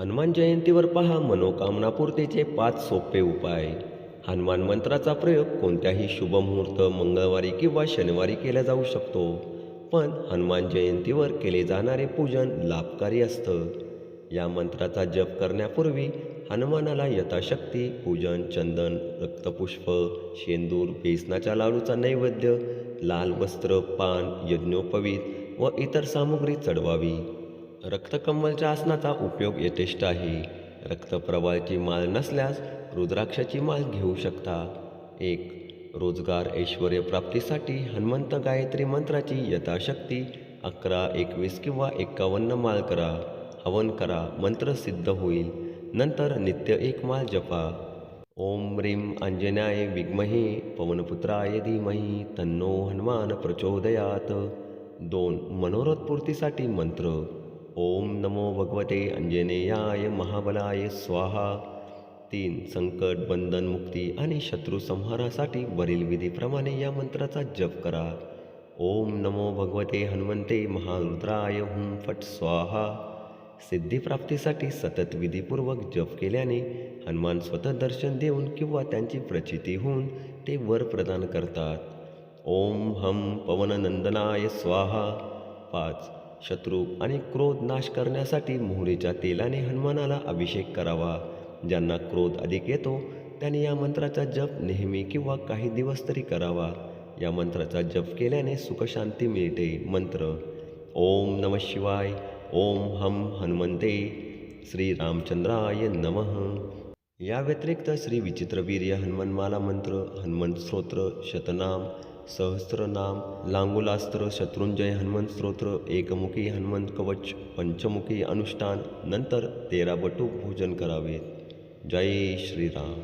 हनुमान जयंतीवर पहा मनोकामनापूर्तीचे पाच सोपे उपाय. हनुमान मंत्राचा प्रयोग कोणत्याही शुभमुहूर्त मंगळवारी किंवा शनिवारी केला जाऊ शकतो. पण हनुमान जयंतीवर केले जाणारे पूजन लाभकारी असतं. या मंत्राचा जप करण्यापूर्वी हनुमानाला यथाशक्ती पूजन चंदन रक्तपुष्प शेंदूर बेसनाच्या लाडूचा नैवेद्य लाल वस्त्र पान यज्ञोपवीत व इतर सामुग्री चढवावी. रक्तकमलच्या आसनाचा उपयोग यथेष्ट आहे. रक्तप्रवाहाची माळ नसल्यास रुद्राक्षाची माळ घेऊ शकता. एक रोजगार ऐश्वर प्राप्तीसाठी हनुमंत गायत्री मंत्राची यथाशक्ती अकरा एकवीस किंवा एक्कावन्न माळ करा. हवन करा मंत्र सिद्ध होईल. नंतर नित्य एक माळ जपा. ओम रीम अंजनाय विग्महे पवनपुत्राय धीमही तन्नो हनुमान प्रचोदयात. दोन मनोरथपूर्तीसाठी मंत्र. ओम नमो भगवते अंजनेयाय महाबलाय स्वाहा. तीन संकट बंधन मुक्ती आणि शत्रू संहारासाठी वरील विधीप्रमाणे या मंत्राचा जप करा. ओम नमो भगवते हनुमंते महारुद्राय हुं फट स्वाहा. सिद्धिप्राप्तीसाठी सतत विधीपूर्वक जप केल्याने हनुमान स्वतः दर्शन देऊन किंवा त्यांची प्रचिती होऊन ते वर प्रदान करतात. ओम हम पवननंदनाय स्वाहा. पाच शत्रू आणि क्रोध नाश करण्यासाठी मोहरीच्या तेलाने हनुमानाला अभिषेक करावा. ज्यांना क्रोध अधिक येतो त्यांनी या मंत्राचा जप नेहमी किंवा काही दिवस तरी करावा. या मंत्राचा जप केल्याने सुखशांती मिळते. मंत्र ओम नम शिवाय ओम हम हनुमंते श्री रामचंद्राय नमः. या व्यतिरिक्त श्री विचित्रवीर्य हनुमानमाला मंत्र हनुमंत स्तोत्र शतनाम सहस्रनाम लांगुलास्त्र शत्रुंजय हनुमंत स्तोत्र एकमुखी हनुमंत कवच पंचमुखी अनुष्ठान नंतर तेरा बटू भोजन करावे जय श्रीराम.